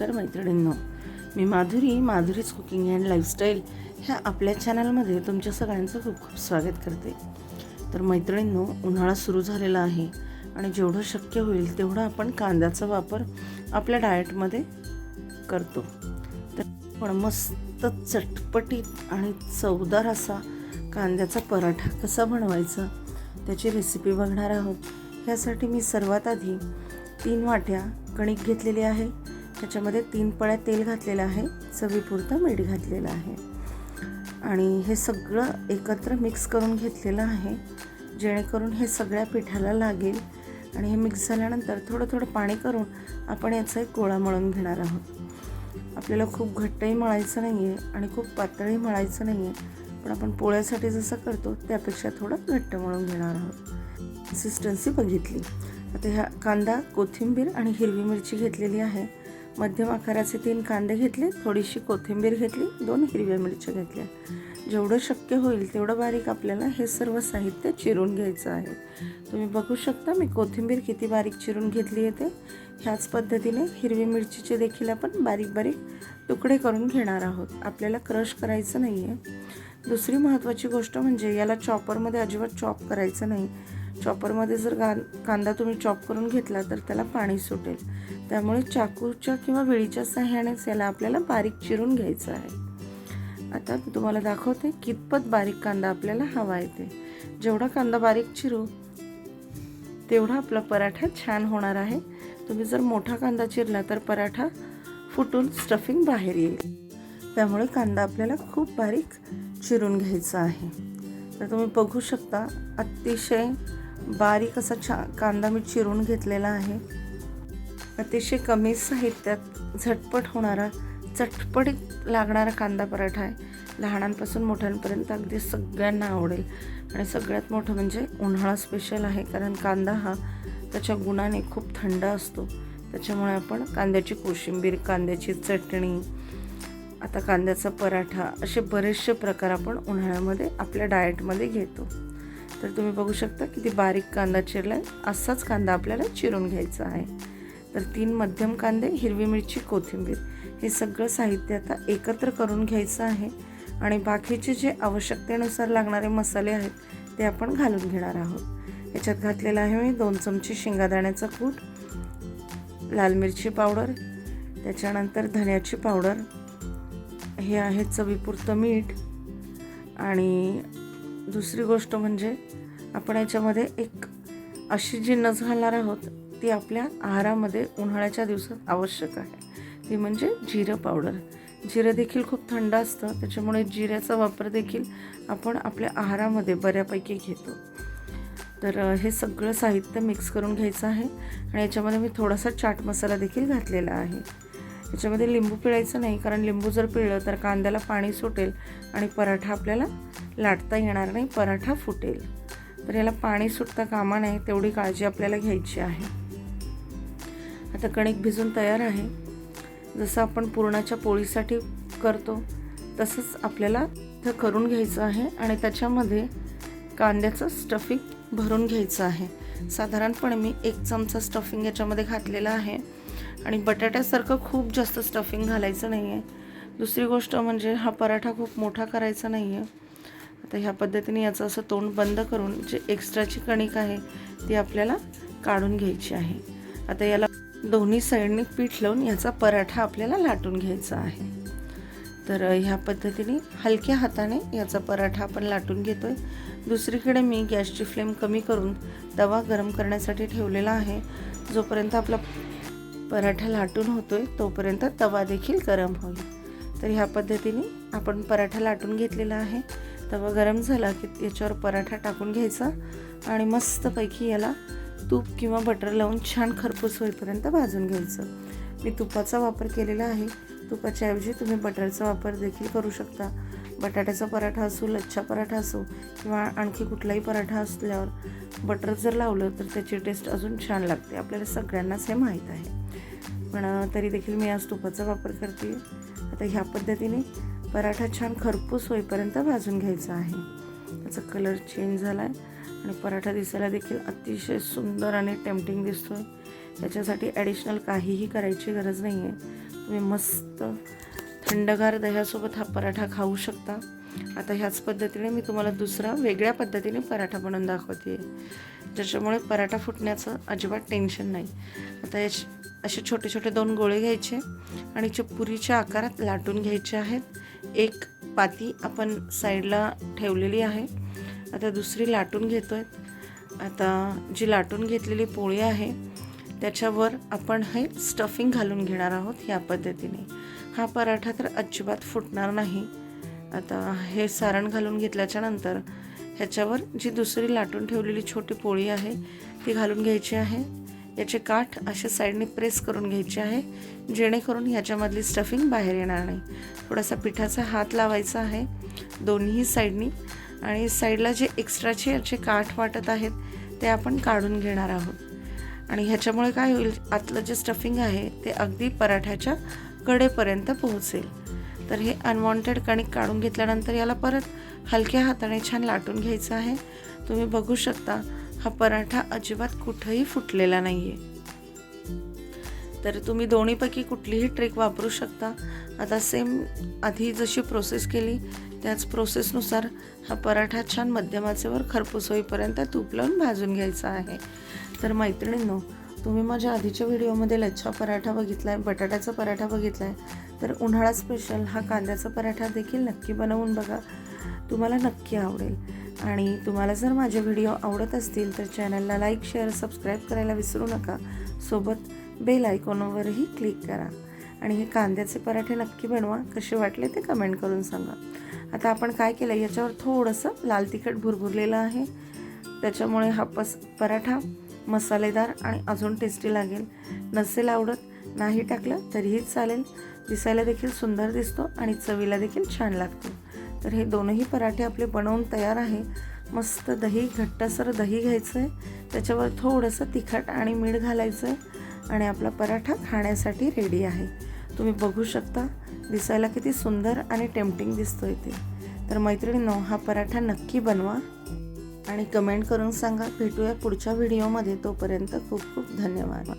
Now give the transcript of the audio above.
नमस्कार मैत्रिणींनो. मी Madhuri Madhuri's cooking and lifestyle ह्या आपल्या चॅनलमध्ये तुमच्या सगळ्यांचं खूप खूप स्वागत करते. तर मैत्रिणींनो उन्हाळा सुरू झालेला आहे आणि जेवढं शक्य होईल तेवढं आपण कांद्याचा वापर आपल्या डाएटमध्ये करतो. तर पण मस्त चटपटीत आणि चवदार असा कांद्याचा पराठा कसा बनवायचा त्याची रेसिपी बघणार आहोत. ह्यासाठी मी सर्वात आधी तीन वाट्या कणिक घेतलेली आहे. त्याच्यामध्ये तीन पळ्या तेल घातलेलं आहे चवीपुरतं मीठ घातलेलं आहे. आणि हे सगळं एकत्र मिक्स करून घेतलेलं आहे जेणेकरून हे सगळ्या पिठाला लागेल. आणि हे मिक्स झाल्यानंतर थोडं थोडं पाणी करून आपण याचा एक गोळा मळून घेणार आहोत. आपल्याला खूप घट्टही मळायचं नाही आहे आणि खूप पातळही मळायचं नाही आहे पण आपण पोळ्यासाठी जसं करतो त्यापेक्षा थोडं घट्ट मळून घेणार आहोत. कन्सिस्टन्सी बघितली. आता ह्या कांदा कोथिंबीर आणि हिरवी मिरची घेतलेली आहे. मध्यम आकाराचे तीन कांदे घेतले थोडीशी कोथिंबीर घेतली दोन हिरव्या मिरच्या घेतल्या. जेवढं शक्य होईल तेवढं बारीक आपल्याला हे सर्व साहित्य चिरून घ्यायचं आहे. तुम्ही बघू शकता मी कोथिंबीर किती बारीक चिरून घेतली आहे ते. ह्याच पद्धतीने हिरवी मिरचीचे देखील आपण बारीक बारीक तुकडे करून घेणार आहोत. आपल्याला क्रश करायचं नाही आहे दुसरी महत्त्वाची गोष्ट म्हणजे याला चॉपरमध्ये अजिबात चॉप करायचं नाही. चॉपरमध्ये जर गा कांदा तुम्ही चॉप करून घेतला तर त्याला पाणी सुटेल. त्यामुळे चाकूच्या किंवा विळीच्या सहाय्यानेच याला आपल्याला बारीक चिरून घ्यायचं आहे. आता मी तुम्हाला दाखवते कितपत बारीक कांदा आपल्याला हवा येते जेवढा कांदा बारीक चिरू तेवढा आपला पराठा छान होणार आहे. तुम्ही जर मोठा कांदा चिरला तर पराठा फुटून स्टफिंग बाहेर येईल. त्यामुळे कांदा आपल्याला खूप बारीक चिरून घ्यायचा आहे. तर तुम्ही बघू शकता अतिशय बारीक असा छा कांदा मी चिरून घेतलेला आहे. अतिशय कमी साहित्यात झटपट होणारा चटपटीत लागणारा कांदा पराठा आहे. लहानांपासून मोठ्यांपर्यंत अगदी सगळ्यांना आवडेल. आणि सगळ्यात मोठं म्हणजे उन्हाळा स्पेशल आहे कारण कांदा हा त्याच्या गुणाने खूप थंड असतो. त्याच्यामुळे आपण कांद्याची कोशिंबीर कांद्याची चटणी आता कांद्याचा पराठा असे बरेचसे प्रकार आपण उन्हाळ्यामध्ये आपल्या डाएटमध्ये घेतो. तर तुम्ही बघू शकता किती बारीक कांदा चिरला आहे असाच कांदा आपल्याला चिरून घ्यायचा आहे. तर तीन मध्यम कांदे हिरवी मिरची कोथिंबीर. हे सगळं साहित्य आता एकत्र करून घ्यायचं आहे. आणि बाकीचे जे आवश्यकतेनुसार लागणारे मसाले आहेत ते आपण घालून घेणार आहोत. याच्यात घातलेलं आहे मी दोन चमचे शेंगादाण्याचा कूट लाल मिरची पावडर त्याच्यानंतर धन्याची पावडर. हे आहे चवीपुरतं मीठ आणि दुसरी गोष्ट म्हणजे आपण याच्यामध्ये एक अशी जी नस घालणार आहोत ती आपल्या आहारामध्ये उन्हाळ्याच्या दिवसात आवश्यक आहे. ती म्हणजे जिरं पावडर. जिरं देखील खूप थंड असतं त्याच्यामुळे जिऱ्याचा वापर देखील आपण आपल्या आहारामध्ये बऱ्यापैकी घेतो. तर हे सगळं साहित्य मिक्स करून घ्यायचं आहे आणि याच्यामध्ये मी थोडासा चाट मसाला देखील घातलेला आहे. याच्यामध्ये लिंबू पिळायचं नाही कारण लिंबू जर पिळलं तर कांद्याला पाणी सुटेल आणि पराठा आपल्याला लाटता येणार नाही पराठा फुटेल. तर याला पाणी सुटता कामा नये तेवढी काळजी आपल्याला घ्यायची आहे. आता कणिक भिजून तयार आहे. जसं आपण पुरणाच्या पोळीसाठी करतो तसंच आपल्याला इथं करून घ्यायचं आहे आणि त्याच्यामध्ये कांद्याचं स्टफिंग भरून घ्यायचं आहे. साधारणपणे मी एक चमचा स्टफिंग याच्यामध्ये घातलेला आहे. आणि बटाट्यासारखं खूप जास्त स्टफिंग घालायचं नाही आहे दुसरी गोष्ट म्हणजे हा पराठा खूप मोठा करायचा नाही आहे आता ह्या पद्धतीने याचं असं तोंड बंद करून जे एक्स्ट्राची कणिक आहे ती आपल्याला काढून घ्यायची आहे. आता याला दोन्ही साईडने पीठ लावून याचा पराठा आपल्याला लाटून घ्यायचा आहे. तर ह्या पद्धतीने हलक्या हाताने याचा पराठा आपण लाटून घेतो आहे दुसरीकडे मी गॅसची फ्लेम कमी करून तवा गरम करण्यासाठी ठेवलेला आहे. जोपर्यंत आपला पराठा लाटून होतो आहे तोपर्यंत तवा देखील गरम होईल. तर ह्या पद्धतीने आपण पराठा लाटून घेतलेला आहे. तवा गरम झाला की याच्यावर पराठा टाकून घ्यायचा आणि मस्तपैकी याला तूप किंवा बटर लावून छान खरपूस होईपर्यंत भाजून घ्यायचं. मी तुपाचा वापर केलेला आहे. तुपाच्याऐवजी तुम्ही बटरचा वापर देखील करू शकता. बटाट्याचा पराठा असो लच्छा पराठा असो किंवा आणखी कुठलाही पराठा असल्यावर बटर जर लावलं तर त्याची टेस्ट अजून छान लागते. आपल्याला सगळ्यांनाच हे माहीत आहे. पण तरी देखील मी आज तुपाचा वापर करते. आता ह्या पद्धतीने पराठा छान खरपूस होईपर्यंत भाजून घ्यायचा आहे. त्याचा कलर चेंज झाला आहे आणि पराठा दिसायला देखील अतिशय सुंदर आणि टेम्पटिंग दिसतो आहे त्याच्यासाठी ॲडिशनल काहीही करायची गरज नाही आहे तुम्ही मस्त थंडगार दह्यासोबत हा पराठा खाऊ शकता. आता ह्याच पद्धतीने मी तुम्हाला दुसरा वेगळ्या पद्धतीने पराठा बनवून दाखवते. ज्याच्यामुळे पराठा फुटण्याचं अजिबात टेन्शन नाही. आता याचे असे छोटे छोटे दोन गोळे घ्यायचे आणि जे पुरीच्या आकारात लाटून घ्यायचे आहेत एक पाती आपण साईडला ठेवलेली आहे. आता दुसरी लाटून घेतो आहे आता जी लाटून घेतलेली पोळी आहे त्याच्यावर आपण हे स्टफिंग घालून घेणार आहोत ह्या पद्धतीने. हा पराठा तर अजिबात फुटणार नाही. आता हे सारण घालून घेतल्याच्या नंतर ह्याच्यावर जी दुसरी लाटून ठेवलेली छोटी पोळी आहे ती घालून घ्यायची आहे. याचे काठ असे साईडने प्रेस करून घ्यायचे आहे जेणेकरून ह्याच्यामधली स्टफिंग बाहेर येणार नाही. थोडासा पिठाचा हात लावायचा आहे दोन्ही साईडनी. आणि साईडला जे एक्स्ट्राचे याचे काठ वाटत आहेत ते आपण काढून घेणार आहोत. आणि ह्याच्यामुळे काय होईल आतलं जे स्टफिंग आहे ते अगदी पराठ्याच्या कडेपर्यंत पोहोचेल. तर हे अनवॉन्टेड कणिक काढून घेतल्यानंतर याला परत हलक्या हाताने छान लाटून घ्यायचं आहे. तुम्ही बघू शकता हा पराठा अजिबात कुठंही फुटलेला नाही आहे तर तुम्ही दोन्हीपैकी कुठलीही ट्रिक वापरू शकता. आता सेम आधी जशी प्रोसेस केली त्याच प्रोसेसनुसार हा पराठा छान मध्यमाचेवर खरपूस होईपर्यंत तूप लावून भाजून घ्यायचा आहे. तर मैत्रिणींनो तुम्ही माझ्या आधीच्या व्हिडिओमध्ये लच्छा पराठा बघितला आहे बटाट्याचा पराठा बघितला आहे तर उन्हाळा स्पेशल हा कांद्याचा पराठा देखील नक्की बनवून बघा. तुम्हाला नक्की आवडेल. आणि तुम्हाला जर माझे व्हिडिओ आवडत असतील तर चॅनलला लाईक शेअर सबस्क्राईब करायला विसरू नका. सोबत बेल आयकॉनवरही क्लिक करा. आणि हे कांद्याचे पराठे नक्की बनवा. कसे वाटले ते कमेंट करून सांगा. आता आपण काय केलं याच्यावर थोडंसं लाल तिखट भुरभुरलेलं आहे. त्याच्यामुळे हा पस पराठा मसालेदार आणि अजून टेस्टी लागेल. नसेल आवडत नाही टाकलं तरीही चालेल. दिसायला देखील सुंदर दिसतो आणि चवीला देखील छान लागतो. तर हे दोनही पराठे आपले बनवून तयार आहे. मस्त दही घट्टसर दही घ्यायचं आहे त्याच्यावर थोडंसं तिखट आणि मीठ घालायचं आहे आणि आपला पराठा खाण्यासाठी रेडी आहे. तुम्ही बघू शकता दिसायला किती सुंदर आणि टेम्पटिंग दिसतो इथे तर मैत्रिणींनो हा पराठा नक्की बनवा. आणि कमेंट करून सांगा. भेटूया पुढच्या व्हिडिओमध्ये. तोपर्यंत खूप खूप धन्यवाद.